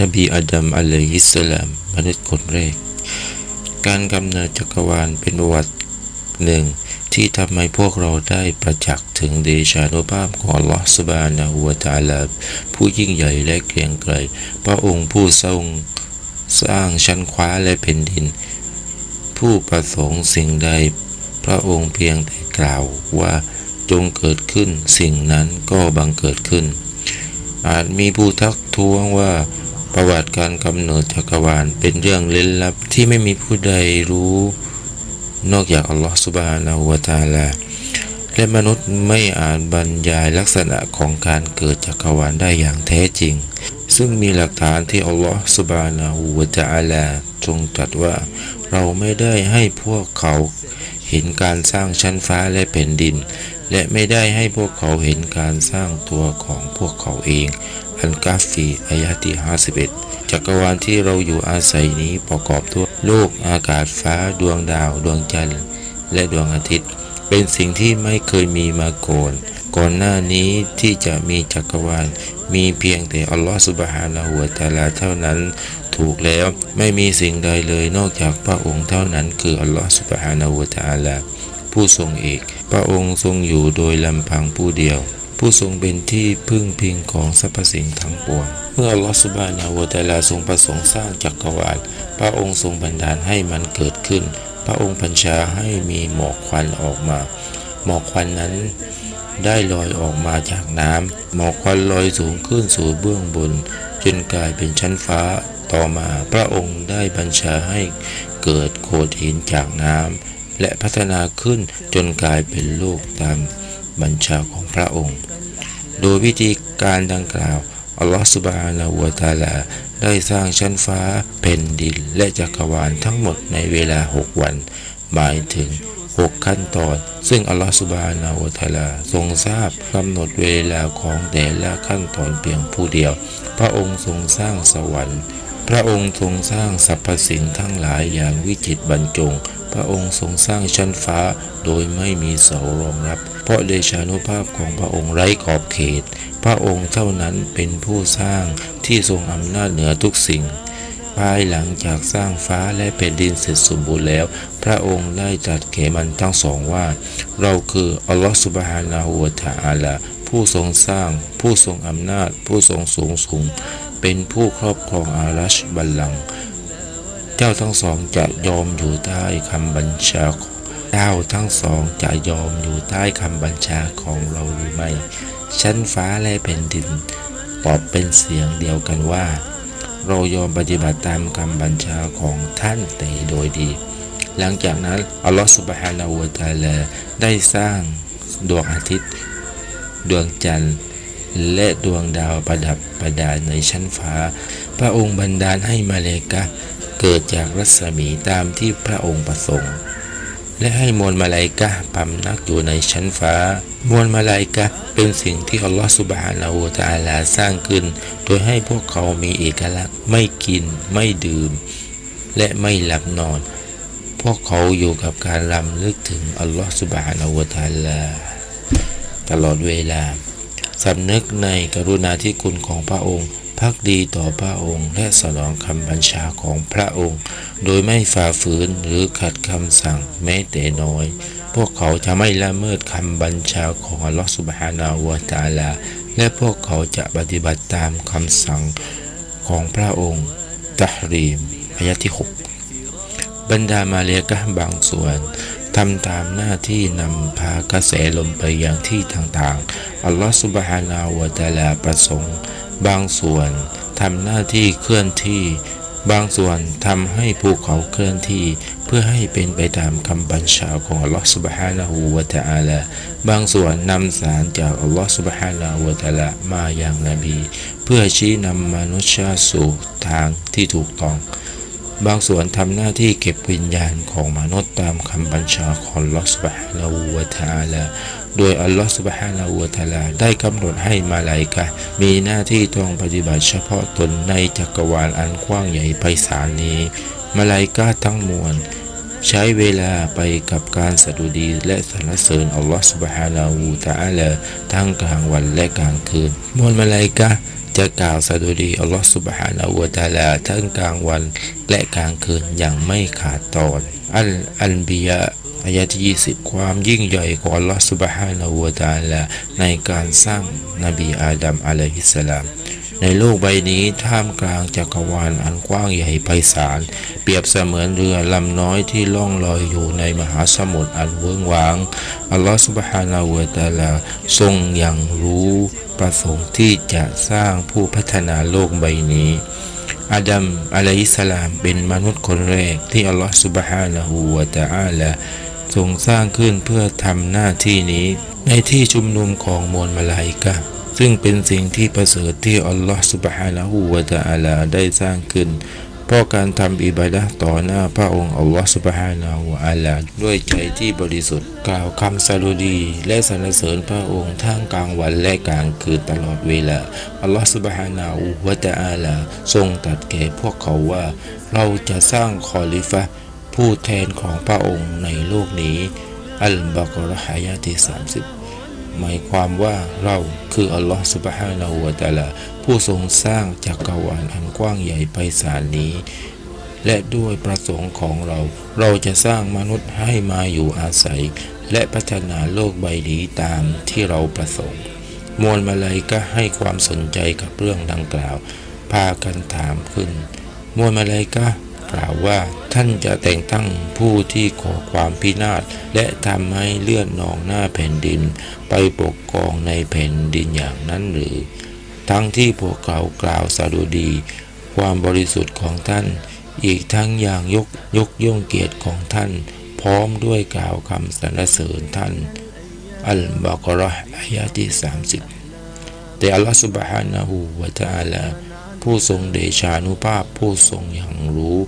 นบีอาดัมอะลัยฮิสสลามมนุษย์คนแรก การกำเนิดจักรวาลเป็นประวัติหนึ่งที่ทำให้พวกเราได้ประจักษ์ถึงเดชานุภาพของลอสบานะฮูวตาลาผู้ยิ่งใหญ่และเกรียงไกรพระองค์ผู้ทรงสร้างชั้นคว้าและแผ่นดิน ผู้ประสงค์สิ่งใด พระองค์เพียงแต่กล่าวว่าจงเกิดขึ้นสิ่งนั้นก็บังเกิดขึ้น อาจมีผู้ทักท้วงว่า ประวัติการกำเนิดจักรวาลเป็นเรื่องล้นลับที่ไม่มีผู้ใดรู้นอกจากอัลลอฮฺสุบฮานาหูวะตาลาและมนุษย์ไม่อาจบรรยายลักษณะของการเกิดจักรวาลได้อย่างแท้จริง ซึ่งมีหลักฐานที่อัลลอฮฺสุบฮานาหูวะตาลาทรงตรัสว่า เราไม่ได้ให้พวกเขาเห็นการสร้างชั้นฟ้าและแผ่นดิน และไม่ได้ให้พวกเขาเห็นการสร้างตัวของพวกเขาเอง อันกาฟีอายะที่ 51 จักรวาลที่เราอยู่อาศัยนี้ประกอบด้วยโลกอากาศฟ้าดวงดาว ดวงจันทร์ และดวงอาทิตย์ เป็นสิ่งที่ไม่เคยมีมาก่อนก่อนหน้านี้ที่จะมีจักรวาล มีเพียงแต่อัลลอฮฺสุบฮานะฮูวตาลาเท่านั้น ถูกแล้วไม่มีสิ่งใดเลยนอกจากพระองค์เท่านั้นคืออัลลอฮฺสุบฮานะฮูวตาลาผู้ทรงเอก พระองค์ทรงอยู่โดยลำพังผู้เดียว ผู้ทรงเป็นที่พึ่งพิงของสรรพสิ่งทั้งปวง เมื่อลอสุบานะฮูวตาลาทรงประสงค์สร้างจักรวาล พระองค์ทรงบันดาลให้มันเกิดขึ้น พระองค์บัญชาให้มีหมอกควันออกมา หมอกควันนั้นได้ลอยออกมาจากน้ำ หมอกควันลอยสูงขึ้นสู่เบื้องบน จนกลายเป็นชั้นฟ้าต่อมาพระองค์ได้บัญชาให้เกิดโขดหินจากน้ำและพัฒนาขึ้นจนกลายเป็นโลกตามบัญชาของพระองค์ โดยวิธีการดังกล่าว อัลลอฮฺสุบฮานะฮูวตะอาลา ได้สร้างชั้นฟ้าแผ่นดินและจักรวาลทั้งหมดในเวลาหกวัน หมายถึงหกขั้นตอน ซึ่งอัลลอฮฺสุบฮานะฮูวตะอาลา ทรงทราบกำหนดเวลาของแต่ละขั้นตอนเพียงผู้เดียว พระองค์ทรงสร้างสวรรค์ พระองค์ทรงสร้างสรรพสิ่งทั้งหลายอย่างวิจิตรบรรจง พระองค์ทรงสร้างชั้นฟ้า โดยไม่มีเสารองรับ เพราะเดชานุภาพของพระองค์ไร้ขอบเขต พระองค์เท่านั้นเป็นผู้สร้างที่ทรงอำนาจเหนือทุกสิ่ง ภายหลังจากสร้างฟ้าและแผ่นดินเสร็จสมบูรณ์แล้ว พระองค์ได้ตรัสแก่มันทั้งสองว่า เราคืออัลลอฮฺสุบฮานาหูวะตะอาลาผู้ทรงสร้าง ผู้ทรงอำนาจ ผู้ทรงสูงสูง เป็นผู้ครอบครองอารัชบัลลังก์เจ้าทั้งสองจะยอมอยู่ใต้คำบัญชาของ เจ้าทั้งสองจะยอมอยู่ใต้คำบัญชาของเราหรือไม่ ชั้นฟ้าและแผ่นดิน ตอบเป็นเสียงเดียวกันว่า เรายอมปฏิบัติตามคำบัญชาของท่านแต่โดยดี หลังจากนั้น อัลลอฮฺสุบฮานาอูวะตะอาลาได้สร้างดวงอาทิตย์ ดวงจันทร์และดวงดาวประดับประดาในชั้นฟ้า พระองค์บันดาลให้มาเลกะเกิดจากรัศมีตามที่พระองค์ประสงค์ และให้มวลมาลายกะพำนักอยู่ในชั้นฟ้า มวลมาลายกะเป็นสิ่งที่อัลลอฮฺสุบฮานาอูตะอาลาสร้างขึ้น โดยให้พวกเขามีเอกลักษณ์ไม่กิน ไม่ดื่ม และไม่หลับนอน พวกเขาอยู่กับการรำลึกถึงอัลลอฮฺสุบฮานาอูตะอาลาตลอดเวลาสำนึกในกรุณาธิคุณของพระองค์ พักดีต่อพระองค์ และสนองคำบัญชาของพระองค์ โดยไม่ฝ่าฝืนหรือขัดคำสั่งแม้แต่น้อย พวกเขาจะไม่ละเมิดคำบัญชาของอัลลอฮฺสุบฮานาวะตะอาลา และพวกเขาจะปฏิบัติตามคำสั่งของพระองค์ตะรีมอายะที่ 6 บรรดามาเลกะบางส่วนทำตามหน้าที่นำพากระแสลมไปยังที่ต่างๆ อัลลอฮฺสุบฮานาวะตะอาลาประสงค์ บางส่วนทำหน้าที่เคลื่อนที่ บางส่วนทำให้ภูเขาเคลื่อนที่ เพื่อให้เป็นไปตามคำบัญชาของอัลลอฮฺสุบฮานะฮูวะตะอาลาบางส่วนนำสารจากอัลลอฮฺสุบฮานะฮูวะตะอาลามาอย่างนบี เพื่อชี้นำมนุษย์สู่ทางที่ถูกต้อง บางส่วนทำหน้าที่เก็บวิญญาณของมนุษย์ตามคำบัญชาของอัลลอฮฺสุบฮานะฮูวะตาลาโดยอัลลอฮฺสุบฮานาอูตะอาลาได้กำหนดให้มาลายกะมีหน้าที่ต้องปฏิบัติเฉพาะตนในจักรวาลอันกว้างใหญ่ไพศาลนี้ มาลายกะทั้งมวล ใช้เวลาไปกับการสดุดีและสรรเสริญอัลลอฮฺสุบฮานาอูตะอาลาทั้งกลางวันและกลางคืน มวลมาลายกะ จะกล่าวสดุดีอัลลอฮฺสุบฮานาอูตาลาทั้งกลางวันและกลางคืนอย่างไม่ขาดตอน อัลอันบียะอายะที่20 ความยิ่งใหญ่ของอัลลอฮฺสุบฮานาอูตาลาในการสร้างนบีอาดัมอะลัยฮิสสลามในโลกใบนี้ท่ามกลางจักรวาลอันกว้างใหญ่ไพศาล เปรียบเสมือนเรือลำน้อยที่ล่องลอยอยู่ในมหาสมุทรอันเวิ้งว้าง อัลลอฮฺสุบฮานาวะตาลาทรงอย่างรู้ ประสงค์ที่จะสร้างผู้พัฒนาโลกใบนี้อาดัมอะลัยสลามเป็นมนุษย์คนแรกที่อัลลอฮฺสุบฮานะฮูวะตะอาลาทรงสร้างขึ้นเพื่อทำหน้าที่นี้ ในที่ชุมนุมของมวลมาลายกะซึ่งเป็นสิ่งที่ประเสริฐที่อัลลอฮฺสุบฮานะฮูวะตะอาลาได้สร้างขึ้น เพราะการทำอิบาดะห์ต่อหน้าพระองค์อัลลอฮฺสุบฮานะฮูวะตะอาลาด้วยใจที่บริสุทธิ์กล่าวคำสรุดี และสรรเสริญพระองค์ทั้งกลางวันและกลางคืนตลอดเวลาอัลลอฮฺสุบฮานะฮูวะตะอาลาทรงตรัสแก่พวกเขาว่า เราจะสร้างคอลิฟะผู้แทนของพระองค์ในโลกนี้อัลบากรฮายาที่30 หมายความว่าเราคืออัลลอฮฺสุบฮานาหูวตะอาลาผู้ทรงสร้างจักรวาลอันกว้างใหญ่ไพศาลนี้ และด้วยประสงค์ของเรา เราจะสร้างมนุษย์ให้มาอยู่อาศัย และพัฒนาโลกใบนี้ตามที่เราประสงค์ มวลมาลัยก็ให้ความสนใจกับเรื่องดังกล่าว พากันถามขึ้น มวลมาลัยก็ กล่าวว่าท่านจะแต่งตั้งผู้ที่ก่อความพินาศและทำให้เลือดนองหน้าแผ่นดิน ไปปกครองในแผ่นดินอย่างนั้นหรือ ทั้งที่พวกเขากล่าวสดุดี ความบริสุทธิ์ของท่าน อีกทั้งอย่างยกยกย่องเกียรติของท่าน พร้อมด้วยกล่าวคำสรรเสริญท่าน อัลบากรห์อายะที่30 แต่อัลลอฮฺสุบฮานะฮูวะตะอาลา ผู้ทรงเดชานุภาพผู้ทรงอย่างรู้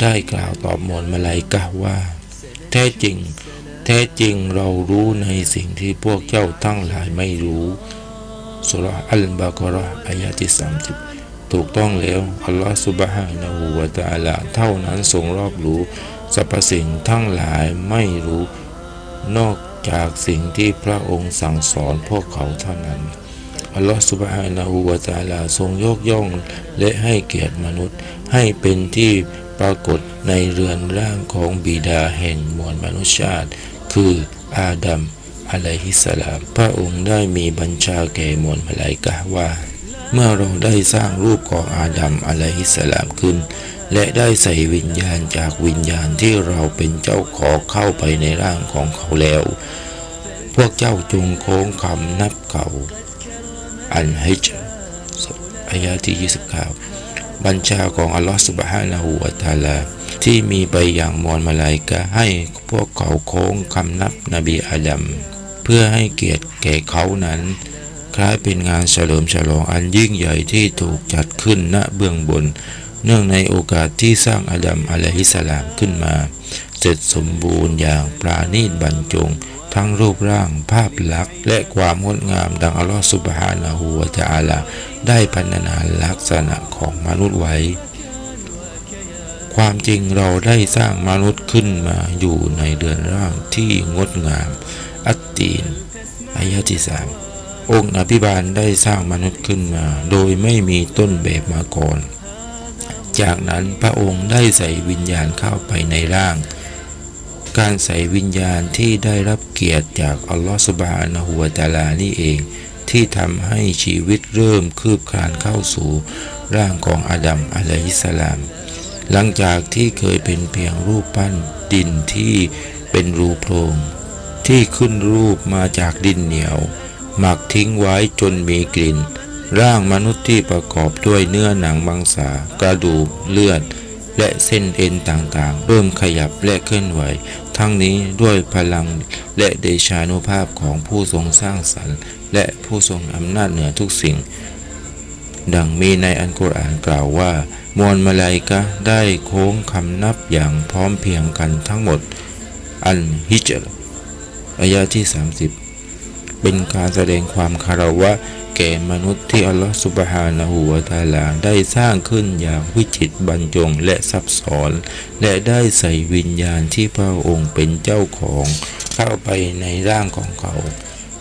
ได้กล่าวตอบมวลมาลายกะว่า แท้จริง แท้จริงเรารู้ในสิ่งที่พวกเจ้าทั้งหลายไม่รู้สุราะห์อัลบากรห์อายะที่30ถูกต้องแล้ว อัลลอฮฺสุบฮานะฮูวะตะอาลาเท่านั้นทรงรอบรู้สรรพสิ่งทั้งหลายไม่รู้ นอกจากสิ่งที่พระองค์สั่งสอนพวกเขาเท่านั้น อัลลอฮฺสุบฮานะฮูวะตาลาทรงยกย่องและให้เกียรติมนุษย์ ให้เป็นที่ปรากฏในเรือนร่างของบิดาแห่งมวลมนุษยชาติ คืออาดัมอะลัยฮิสสลาม พระองค์ได้มีบัญชาแก่มวลมลายกะว่า เมื่อเราได้สร้างรูปของอาดัมอะลัยฮิสสลามขึ้น และได้ใส่วิญญาณจากวิญญาณที่เราเป็นเจ้าของเข้าไปในร่างของเขาแล้ว พวกเจ้าจงโค้งคำนับเขา อันฮิจอายะที่ 29 บัญชาของอัลลอฮฺสุบฮานะฮูวะตะอาลา ที่มีไปอย่างมวลมาลายกะให้พวกเขาโค้งคำนับนบีอาดัมเพื่อให้เกียรติแก่เขานั้น คล้ายเป็นงานเฉลิมฉลองอันยิ่งใหญ่ที่ถูกจัดขึ้นณเบื้องบน เนื่องในโอกาสที่สร้างอาดัมอะลัยฮิสสลามขึ้นมา เสร็จสมบูรณ์อย่างปราณีตบรรจง ทั้งรูปร่างภาพลักษณ์ และความงดงามดังอัลลอฮฺสุบฮานะฮูวะตะอาลาได้พัฒนาลักษณะของมนุษย์ไว้ ความจริงเราได้สร้างมนุษย์ขึ้นมาอยู่ในเดือนร่างที่งดงาม อัตตีนอายะที่สามองค์อภิบาลได้สร้างมนุษย์ขึ้นมา โดยไม่มีต้นแบบมาก่อน จากนั้นพระองค์ได้ใส่วิญญาณเข้าไปในร่าง การใส่วิญญาณที่ได้รับเกียรติจากอัลลอฮฺสุบฮานะฮูวะตาลานี่เอง ที่ทำให้ชีวิตเริ่มคืบคลานเข้าสู่ร่างของอาดัมอะลัยฮิสลาม หลังจากที่เคยเป็นเพียงรูปปั้นดินที่เป็นรูโพรงที่ขึ้นรูปมาจากดินเหนียว หมักทิ้งไว้จนมีกลิ่น ร่างมนุษย์ที่ประกอบด้วยเนื้อหนังมังสากระดูกเลือดและเส้นเอ็นต่างๆ เริ่มขยับและเคลื่อนไหว ทั้งนี้ด้วยพลังและเดชานุภาพของผู้ทรงสร้างสรรค์ และผู้ทรงอำนาจเหนือทุกสิ่ง ดังมีในอันกุรอานกล่าวว่า มวลมาลายกะได้โค้งคำนับอย่างพร้อมเพรียงกันทั้งหมด อันฮิจรอายะที่ 30 เป็นการแสดงความคารวะแก่มนุษย์ที่อัลลอฮฺสุบฮานะฮูวตะอาลาได้สร้างขึ้นอย่างวิจิตบรรจงและซับซ้อน และได้ใส่วิญญาณที่พระองค์เป็นเจ้าของเข้าไปในร่างของเขา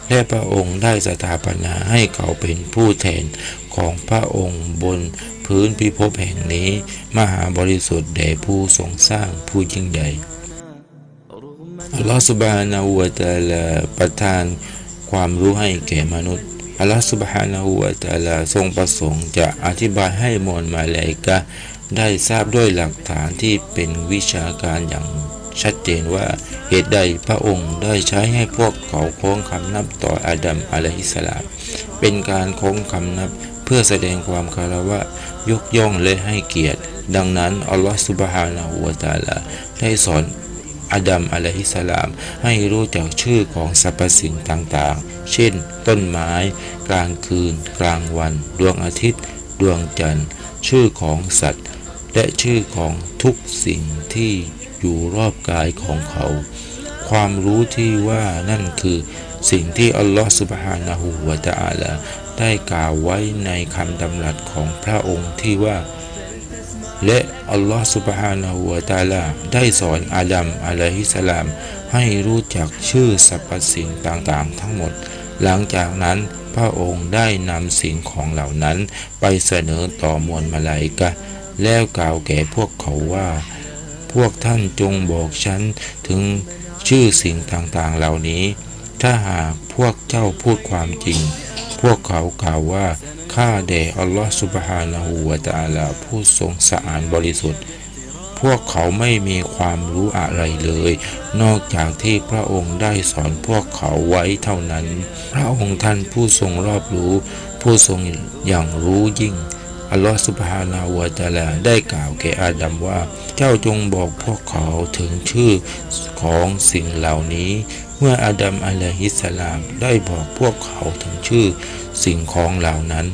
และพระองค์ได้สถาปนาให้เขาเป็นผู้แทนของพระองค์บนพื้นพิภพแห่งนี้ มหาบริสุทธิ์แด่ผู้ทรงสร้างผู้ยิ่งใหญ่อัลลอฮฺสุบฮานาหูวตะอาลาประทาน ความรู้ให้แก่มนุษย์อัลลอฮฺสุบฮานาหูวะตะอาลาทรงประสงค์จะอธิบายให้มวลมาเลายกะได้ทราบด้วยหลักฐานที่เป็นวิชาการอย่างชัดเจนว่าเหตุใดพระองค์ได้ใช้ให้พวกเขาโค้งคำนับต่ออาดัมอะลัยฮิสลามเป็นการโค้งคำนับเพื่อแสดงความคารวะยกย่องและให้เกียรติ ดังนั้นอัลลอฮฺสุบฮานาหูวะตะอาลาได้สอน อาดัมอะลัยฮิสสลาม ให้รู้จักชื่อของสรรพสิ่งต่างๆ เช่น ต้นไม้ กลางคืน กลางวัน ดวงอาทิตย์ ดวงจันทร์ ชื่อของสัตว์ และชื่อของทุกสิ่งที่อยู่รอบกายของเขา ความรู้ที่ว่านั่นคือสิ่งที่อัลลอฮฺสุบฮานะฮูวะตะอาลาได้กล่าวไว้ในคำดำรัสของพระองค์ที่ว่า และอัลลอฮฺสุบฮานะฮูวะตาลาได้สอนอาดัมอะลัยฮิสสลาม ให้รู้จักชื่อสรรพสิ่งต่างๆ ทั้งหมด หลังจากนั้นพระองค์ได้นำสิ่งของเหล่านั้นไปเสนอต่อมวลมาลายกะ แล้วกล่าวแก่พวกเขาว่า พวกท่านจงบอกฉันถึงชื่อสิ่งต่างๆเหล่านี้ ถ้าหากพวกเจ้าพูดความจริง พวกเขากล่าวว่า ข้าแด่อัลลอฮฺสุบฮานะฮูวะตาลาผู้ทรงสะอาดบริสุทธิ์ พวกเขาไม่มีความรู้อะไรเลย นอกจากที่พระองค์ได้สอนพวกเขาไว้เท่านั้น พระองค์ท่านผู้ทรงรอบรู้ ผู้ทรงอย่างรู้ยิ่งอัลลอฮฺสุบฮานาวะตะอาลาได้กล่าวแก่อาดัมว่า เจ้าจงบอกพวกเขาถึงชื่อของสิ่งเหล่านี้ เมื่ออาดัมอะลัยฮิสสลามได้บอกพวกเขาถึงชื่อ สิ่งของเหล่านั้น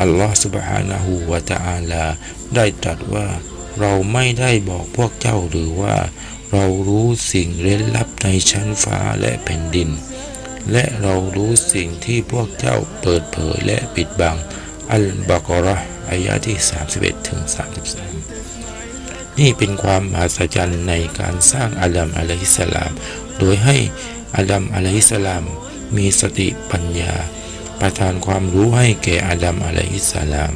อัลลอฮฺสุบฮานะฮูวะตะอาลา ได้ตรัสว่า เราไม่ได้บอกพวกเจ้าหรือว่า เรารู้สิ่งเร้นลับในชั้นฟ้าและแผ่นดิน และเรารู้สิ่งที่พวกเจ้าเปิดเผยและปิดบัง อัลบากรห์อายะที่ 31ถึง33 นี่เป็นความมหัศจรรย์ในการสร้างอาดัมอะลัยฮิสลาม โดยให้อาดัมอะลัยฮิสสลามมีสติปัญญา ประทานความรู้ให้แก่อาดัมอะลัยฮิสสลาม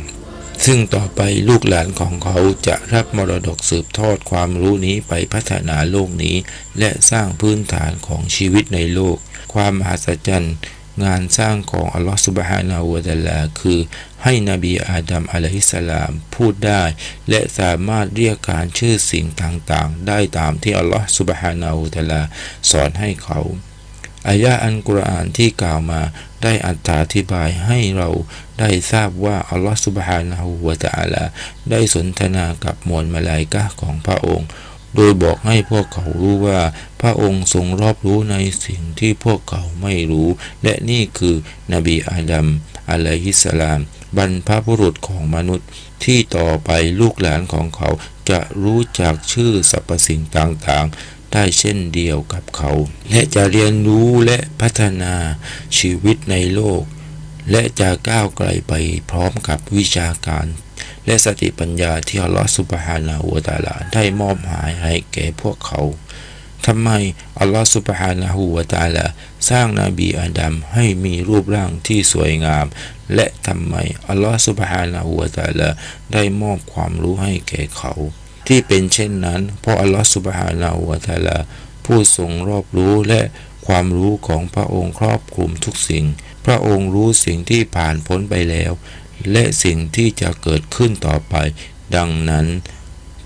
ซึ่งต่อไปลูกหลานของเขาจะรับมรดกสืบทอดความรู้นี้ไปพัฒนาโลกนี้ และสร้างพื้นฐานของชีวิตในโลก ความมหัศจรรย์งานสร้างของอัลลอฮฺสุบฮานาอูวะตะลาคือ ให้นบีอาดัมอะลัยฮิสลามพูดได้ และสามารถเรียกการชื่อสิ่งต่างๆ ได้ตามที่อัลลอฮฺสุบฮานาอูวะตะลาสอนให้เขาอายะอันกุรอานที่กล่าวมา ได้อธิบายให้เราได้ทราบว่าอัลลอฮฺสุบฮานะฮูวะตะอาลาได้สนทนากับมวลมาลายกะของพระองค์ โดยบอกให้พวกเขารู้ว่า พระองค์ทรงรอบรู้ในสิ่งที่พวกเขาไม่รู้ และนี่คือนบีอาดัมอะลัยฮิสสลาม บรรพบุรุษของมนุษย์ที่ต่อไปลูกหลานของเขาจะรู้จักชื่อสรรพสิ่งต่างๆ ได้เช่นเดียวกับเขา และจะเรียนรู้และพัฒนาชีวิตในโลก และจะก้าวไกลไปพร้อมกับวิชาการ และสติปัญญาที่อัลลอฮฺสุบฮานาหูวตะอาลาได้มอบหมายให้แก่พวกเขาทำไมอัลลอฮฺสุบฮานะฮูวตะอาลาสร้างนาบีอาดัมให้มีรูปร่างที่สวยงาม และทำไมอัลลอฮฺสุบฮานะฮูวตะอาลาได้มอบความรู้ให้แก่เขา ที่เป็นเช่นนั้น เพราะอัลลอฮฺสุบฮานะฮูวะตะอาลา ผู้ทรงรอบรู้และความรู้ของพระองค์ครอบคลุมทุกสิ่ง พระองค์รู้สิ่งที่ผ่านพ้นไปแล้ว และสิ่งที่จะเกิดขึ้นต่อไป ดังนั้น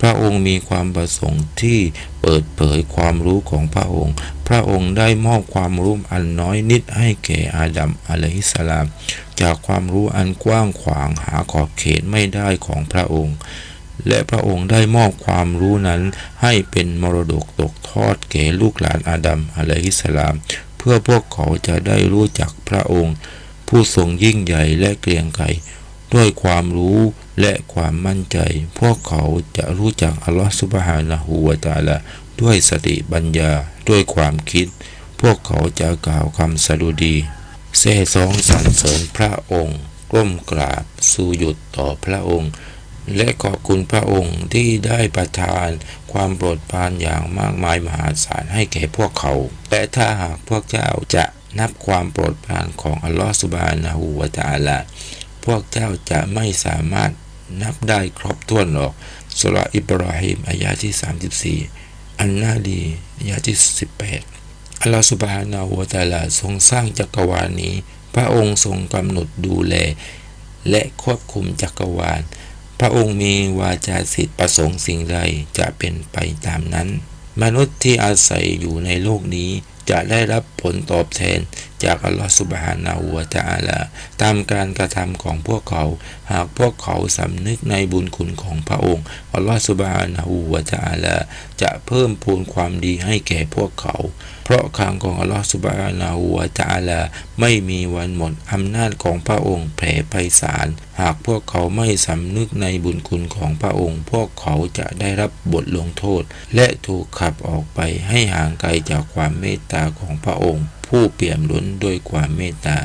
พระองค์มีความประสงค์ที่เปิดเผยความรู้ของพระองค์ พระองค์ได้มอบความรู้อันน้อยนิดให้แก่อาดัมอะลัยฮิสสลาม จากความรู้อันกว้างขวางหาขอบเขตไม่ได้ของพระองค์ และพระองค์ได้มอบความรู้นั้นให้เป็นมรดกตกทอดแก่ลูกหลานอาดัมอะลัยฮิสลาม เพื่อพวกเขาจะได้รู้จักพระองค์ ผู้ทรงยิ่งใหญ่และเกรียงไกรด้วยความรู้และความมั่นใจ พวกเขาจะรู้จักอัลลอฮฺสุบฮานะฮูวะตาลาด้วยสติปัญญาด้วยความคิด พวกเขาจะกล่าวคำสดุดีเซ่ซองสรรเสริญพระองค์ ก้มกราบ สู่หยุดต่อพระองค์ และขอบคุณพระองค์ที่ได้ประทานความโปรดปรานอย่างมากมายมหาศาลให้แก่พวกเขา แต่ถ้าหากพวกเจ้าจะนับความโปรดปรานของอัลลอฮฺสุบานะฮูวะตาลาพวกเจ้าจะไม่สามารถนับได้ครบถ้วนหรอกสุราะห์อิบราฮิมอายะที่ 34 อันนาดีอายะที่ 18 อัลลอฮฺสุบานาหูวะตาลาทรงสร้างจักรวาลนี้ พระองค์ทรงกำหนดดูแล และควบคุมจักรวาล พระองค์มีวาจาสิทธิประสงค์สิ่งใดจะเป็นไปตามนั้น มนุษย์ที่อาศัยอยู่ในโลกนี้จะได้รับผลตอบแทนจากอัลลอฮฺสุบฮานาหูวะตะอาลาตามการกระทำของพวกเขา หากพวกเขาสำนึกในบุญคุณของพระองค์อัลลอฮฺสุบฮานาหูวะตะอาลาจะเพิ่มพูนความดีให้แก่พวกเขา เพราะคำของอัลลอฮฺสุบฮานาหัวจาลาไม่มีวันหมดอำนาจของพระองค์แผ่ไพศาลหากพวกเขาไม่สำนึกในบุญคุณของพระองค์ พวกเขาจะได้รับบทลงโทษ และถูกขับออกไปให้ห่างไกลจากความเมตตาของพระองค์ ผู้เปี่ยมล้นด้วยความเมตตา